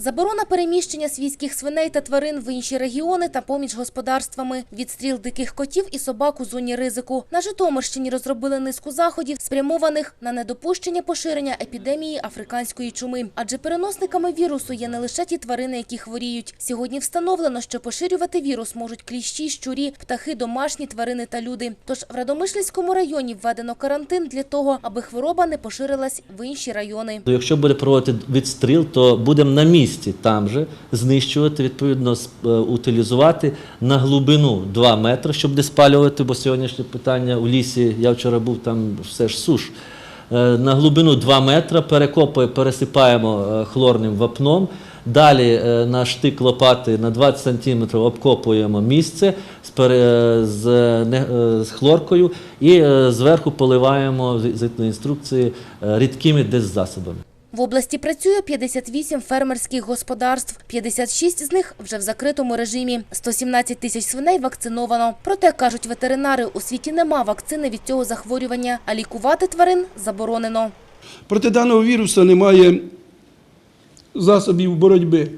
Заборона переміщення свійських свиней та тварин в інші регіони та поміж господарствами. Відстріл диких котів і собак у зоні ризику. На Житомирщині розробили низку заходів, спрямованих на недопущення поширення епідемії африканської чуми. Адже переносниками вірусу є не лише ті тварини, які хворіють. Сьогодні встановлено, що поширювати вірус можуть кліщі, щурі, птахи, домашні тварини та люди. Тож в Радомишльському районі введено карантин для того, аби хвороба не поширилась в інші райони. Якщо буде проводити відстріл, то будемо на місці там же знищувати, відповідно, е, утилізувати на глибину 2 метри, щоб не спалювати, бо сьогоднішнє питання у лісі, я вчора був там все ж суш. Е, На глибину 2 метри перекопуємо, пересипаємо е, хлорним вапном. Далі на штик лопати на 20 см обкопуємо місце з, хлоркою і зверху поливаємо згідно інструкції рідкими деззасобами. В області працює 58 фермерських господарств, 56 з них вже в закритому режимі. 117 тисяч свиней вакциновано. Проте, кажуть ветеринари, у світі нема вакцини від цього захворювання, а лікувати тварин заборонено. Проти даного вірусу немає засобів боротьби.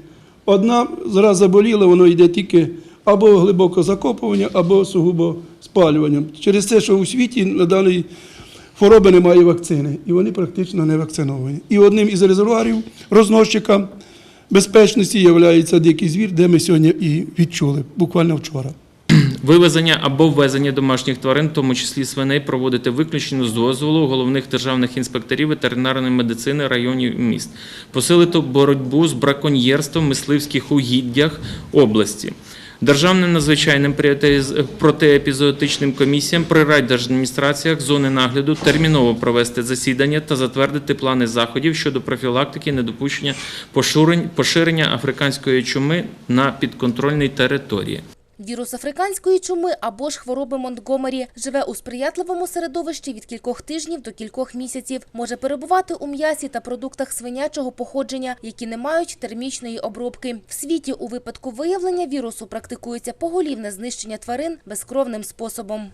Одна зараз заболіла, воно йде тільки або глибоко закопування, або сугубо спалюванням. Через те, що у світі на даної хвороби немає вакцини, і вони практично не вакциновані. І одним із резервуарів розносчика безпечності є дикий звір, де ми сьогодні і відчули, буквально вчора. Вивезення або ввезення домашніх тварин, в тому числі свиней, проводити виключно з дозволу головних державних інспекторів ветеринарної медицини районів міст, посилити боротьбу з браконьєрством мисливських угіддях області. Державним надзвичайним протиепізоотичним комісіям при райдержадміністраціях зони нагляду терміново провести засідання та затвердити плани заходів щодо профілактики недопущення поширення африканської чуми на підконтрольній території. Вірус африканської чуми або ж хвороби Монтгомері живе у сприятливому середовищі від кількох тижнів до кількох місяців. Може перебувати у м'ясі та продуктах свинячого походження, які не мають термічної обробки. В світі у випадку виявлення вірусу практикується поголівне знищення тварин безкровним способом.